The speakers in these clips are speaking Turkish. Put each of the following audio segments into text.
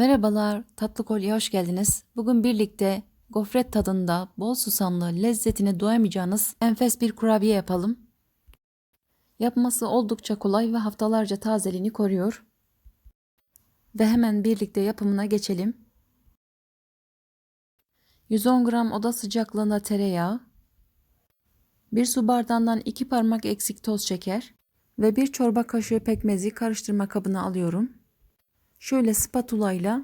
Merhabalar, Tatlı Kolye'ye hoş geldiniz. Bugün birlikte gofret tadında bol susamlı lezzetine doyamayacağınız enfes bir kurabiye yapalım. Yapması oldukça kolay ve haftalarca tazeliğini koruyor. Ve hemen birlikte yapımına geçelim. 110 gram oda sıcaklığında tereyağı, 1 su bardağından 2 parmak eksik toz şeker ve 1 çorba kaşığı pekmezi karıştırma kabına alıyorum. Şöyle spatula ile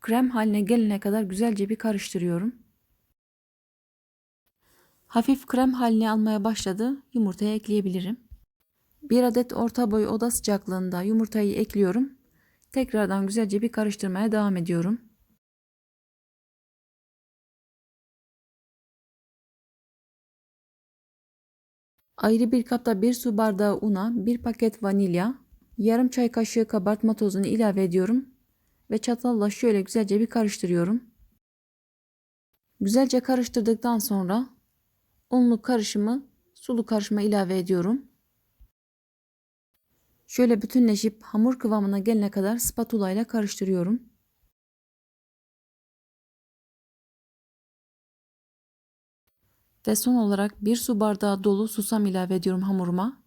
krem haline gelene kadar güzelce bir karıştırıyorum. Hafif krem haline almaya başladı. Yumurtayı ekleyebilirim. Bir adet orta boy oda sıcaklığında yumurtayı ekliyorum. Tekrardan güzelce bir karıştırmaya devam ediyorum. Ayrı bir kapta bir su bardağı una, bir paket vanilya, yarım çay kaşığı kabartma tozunu ilave ediyorum ve çatalla şöyle güzelce bir karıştırıyorum. Güzelce karıştırdıktan sonra unlu karışımı sulu karışıma ilave ediyorum. Şöyle bütünleşip hamur kıvamına gelene kadar spatula ile karıştırıyorum. Ve son olarak bir su bardağı dolu susam ilave ediyorum hamuruma.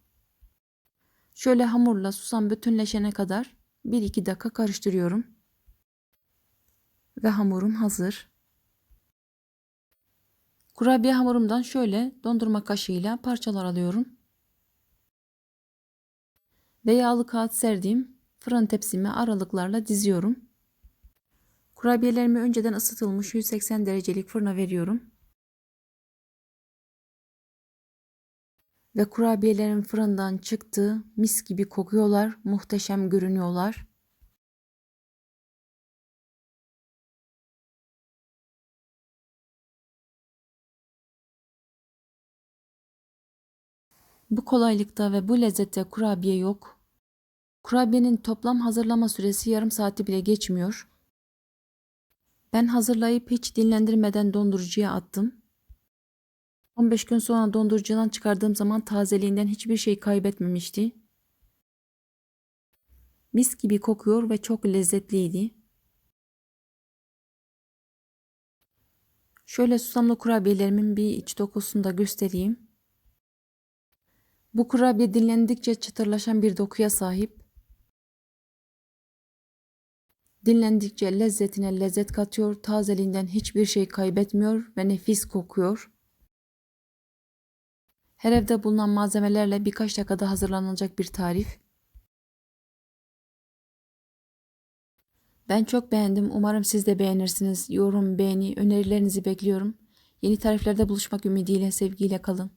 Şöyle hamurla susam bütünleşene kadar 1-2 dakika karıştırıyorum. Ve hamurum hazır. Kurabiye hamurumdan şöyle dondurma kaşığıyla parçalar alıyorum. Ve yağlı kağıt serdiğim fırın tepsime aralıklarla diziyorum. Kurabiyelerimi önceden ısıtılmış 180 derecelik fırına veriyorum. Ve kurabiyelerim fırından çıktı. Mis gibi kokuyorlar. Muhteşem görünüyorlar. Bu kolaylıkta ve bu lezzette kurabiye yok. Kurabiyenin toplam hazırlama süresi yarım saati bile geçmiyor. Ben hazırlayıp hiç dinlendirmeden dondurucuya attım. 15 gün sonra dondurucudan çıkardığım zaman tazeliğinden hiçbir şey kaybetmemişti. Mis gibi kokuyor ve çok lezzetliydi. Şöyle susamlı kurabiyelerimin bir iç dokusunu da göstereyim. Bu kurabiye dinlendikçe çıtırlaşan bir dokuya sahip. Dinlendikçe lezzetine lezzet katıyor, tazeliğinden hiçbir şey kaybetmiyor ve nefis kokuyor. Her evde bulunan malzemelerle birkaç dakikada hazırlanacak bir tarif. Ben çok beğendim. Umarım siz de beğenirsiniz. Yorum, beğeni, önerilerinizi bekliyorum. Yeni tariflerde buluşmak ümidiyle, sevgiyle kalın.